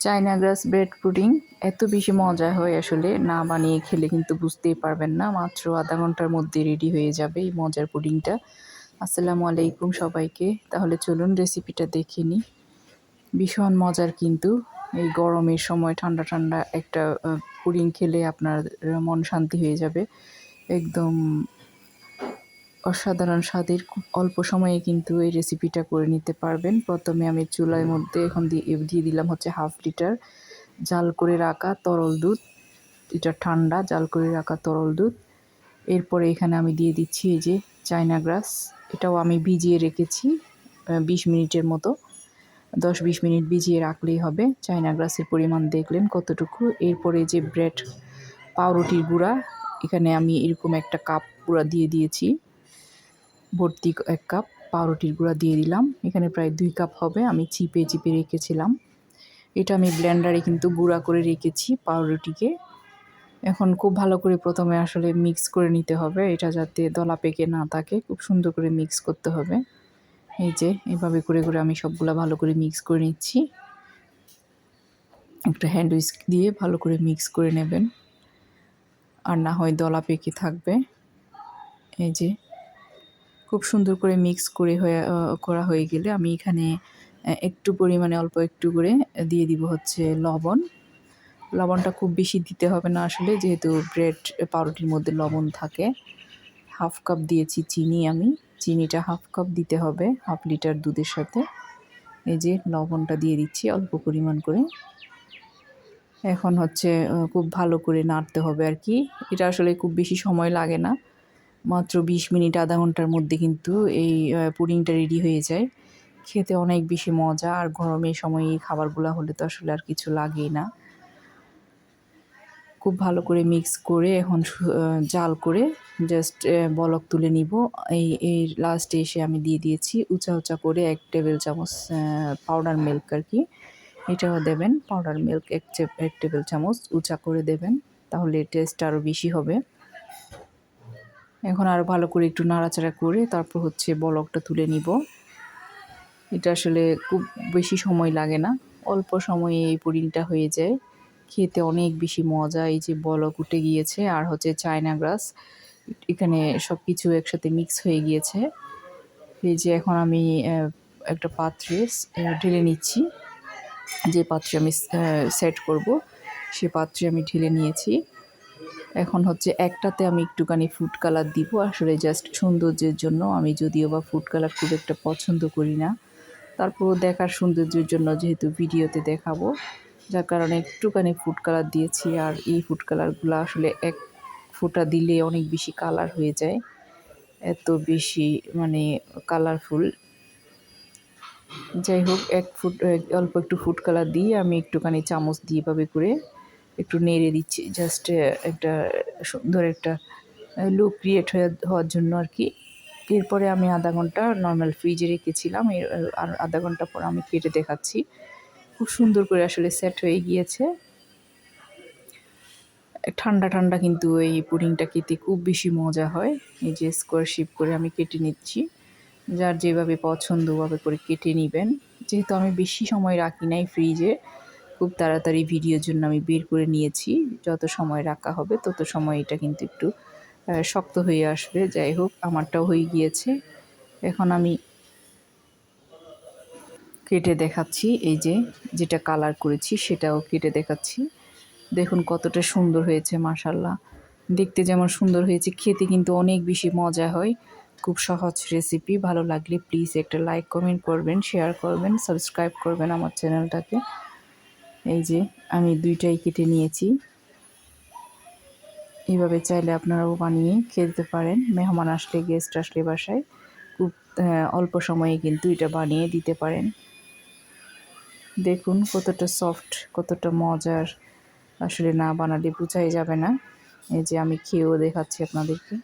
China গ্রাস bread pudding এত বেশি মজা হয় আসলে। না বানিয়ে খেলে কিন্তু বুঝতেই পারবেন না। মাত্র আধা ঘণ্টার মধ্যে রেডি হয়ে যাবে এই মজার পুডিংটা। আসসালামু আলাইকুম সবাইকে। তাহলে চলুন রেসিপিটা দেখে নিই। ভীষণ মজার কিন্তু এই গরমের সময় ঠান্ডা ঠান্ডা একটা পুডিং খেলে আপনার মন শান্তি হয়ে যাবে। একদম অসাধারণ স্বাদের খুব অল্প সময়ে কিন্তু এই রেসিপিটা করে নিতে পারবেন। প্রথমে আমি চুলার মধ্যে এখন দিয়ে দিয়ে দিলাম হচ্ছে হাফ লিটার জাল করে রাখা তরল দুধ। এটা ঠান্ডা, জাল করে রাখা তরল দুধ। এরপরে এখানে আমি দিয়ে দিচ্ছি এই যে চায়না গ্রাস এটাও আমি ভিজিয়ে রেখেছি বিশ মিনিটের মতো। দশ বিশ মিনিট ভিজিয়ে রাখলেই হবে। চায়না গ্রাসের পরিমাণ দেখলেন কতটুকু। এরপরে যে ব্রেড পাউরুটির গুঁড়া, এখানে আমি এরকম একটা কাপ পুরা দিয়ে দিয়েছি। ভর্তি এক কাপ পাউরুটির গুঁড়া দিয়ে দিলাম। এখানে প্রায় দুই কাপ হবে, আমি চিপে চিপে রেখেছিলাম। এটা আমি ব্লেন্ডারে কিন্তু গুঁড়া করে রেখেছি পাউরুটিকে। এখন খুব ভালো করে প্রথমে আসলে মিক্স করে নিতে হবে, এটা যাতে দলা পেকে না থাকে। খুব সুন্দর করে মিক্স করতে হবে। এই যে, এভাবে করে করে আমি সবগুলো ভালো করে মিক্স করে নিচ্ছি। একটা হ্যান্ড উইস্ক দিয়ে ভালো করে মিক্স করে নেবেন। আর না হয় দলা পেকে থাকবে। এই যে খুব সুন্দর করে মিক্স করে হয়ে করা হয়ে গেলে আমি এখানে একটু পরিমাণে অল্প একটু করে দিয়ে দিব হচ্ছে লবণ। লবণটা খুব বেশি দিতে হবে না আসলে, যেহেতু ব্রেড পাউরুটির মধ্যে লবণ থাকে। হাফ কাপ দিয়েছি চিনি আমি। চিনিটা হাফ কাপ দিতে হবে, হাফ লিটার দুধের সাথে। এই যে লবণটা দিয়ে দিচ্ছি অল্প পরিমাণ করে। এখন হচ্ছে খুব ভালো করে নাড়তে হবে আর কি। এটা আসলে খুব বেশি সময় লাগে না। মাত্র বিশ মিনিট, আধা ঘণ্টার মধ্যে কিন্তু এই পুডিংটা রেডি হয়ে যায়। খেতে অনেক বেশি মজা, আর গরমের সময় এই খাবারগুলো হলে তো আসলে আর কিছু লাগেই না। খুব ভালো করে মিক্স করে এখন জাল করে জাস্ট বলক তুলে নিব। এই এই লাস্টে এসে আমি দিয়ে দিয়েছি উঁচা উঁচা করে এক টেবিল চামচ পাউডার মিল্ক আর কি। এটাও দেবেন পাউডার মিল্ক এক এক টেবিল চামচ উঁচা করে দেবেন, তাহলে টেস্ট আরও বেশি হবে। এখন আরও ভালো করে একটু নাড়াচাড়া করে তারপর হচ্ছে বলকটা তুলে নিব। এটা আসলে খুব বেশি সময় লাগে না। অল্প সময়ে এই পুডিংটা হয়ে যায়। খেতে অনেক বেশি মজা এই যে বলক উঠে গিয়েছে আর হচ্ছে চায়না গ্রাস। এখানে সব কিছু একসাথে মিক্স হয়ে গিয়েছে। এই যে এখন আমি একটা পাত্রে ঢেলে নিচ্ছি। যে পাত্রে আমি সেট করব, সে পাত্রে আমি ঢেলে নিয়েছি। এখন হচ্ছে একটাতে আমি একটুখানি ফুড কালার দিব। আসলে জাস্ট সৌন্দর্যের জন্য আমি যদিও বা ফুড কালার খুব একটা পছন্দ করি না। তারপরও দেখার সৌন্দর্যের জন্য যেহেতু ভিডিওতে দেখাবো, যার কারণে একটুখানি ফুড কালার দিয়েছি। আর এই ফুড কালারগুলো আসলে এক ফোঁটা দিলে অনেক বেশি কালার হয়ে যায়। এত বেশি মানে কালারফুল যাই হোক, এক ফুট অল্প একটু ফুড কালার দিয়ে আমি একটুখানি চামচ দিয়ে এভাবে করে একটু নেড়ে দিচ্ছি জাস্ট একটা সুন্দর একটা লুক ক্রিয়েট হয়ে, হওয়ার জন্য আর কি এরপরে আমি আধা ঘণ্টা নর্মাল ফ্রিজে রেখেছিলাম, এর, আর আধা ঘণ্টা পর আমি কেটে দেখাচ্ছি। খুব সুন্দর করে আসলে সেট হয়ে গিয়েছে। ঠান্ডা ঠান্ডা কিন্তু এই পুডিংটা খেতে খুব বেশি মজা হয়। এই যে স্কোয়ার শিপ করে আমি কেটে নিচ্ছি। যার যেভাবে পছন্দ ওভাবে করে কেটে নেবেন। যেহেতু আমি বেশি সময় রাখি নাই ফ্রিজে খুব তাড়াতাড়ি ভিডিওর জন্য আমি বের করে নিয়েছি। যত সময় রাখা হবে, তত সময় এটা কিন্তু একটু শক্ত হয়ে আসবে। যাই হোক, আমারটাও হয়ে গিয়েছে। এখন আমি কেটে দেখাচ্ছি। এই যে, যেটা কালার করেছি, সেটাও কেটে দেখাচ্ছি। দেখুন কতটা সুন্দর হয়েছে মাসাল্লাহ দেখতে যেমন সুন্দর হয়েছে, খেতে কিন্তু অনেক বেশি মজা হয়। খুব সহজ রেসিপি ভালো লাগলে প্লিজ একটা লাইক কমেন্ট করবেন শেয়ার করবেন সাবস্ক্রাইব করবেন আমার চ্যানেলটাকে এই যে, আমি দুইটাই কেটে নিয়েছি। এইভাবে চাইলে আপনারাও বানিয়ে খেতে পারেন। মেহমান আসলে গেস্ট আসলে বাসায় খুব অল্প সময়ে কিন্তু এটা বানিয়ে দিতে পারেন। দেখুন কতটা সফট কতটা মজার। আসলে না বানালে বোঝাই যাবে না। এই যে আমি খেয়েও দেখাচ্ছি আপনাদেরকে।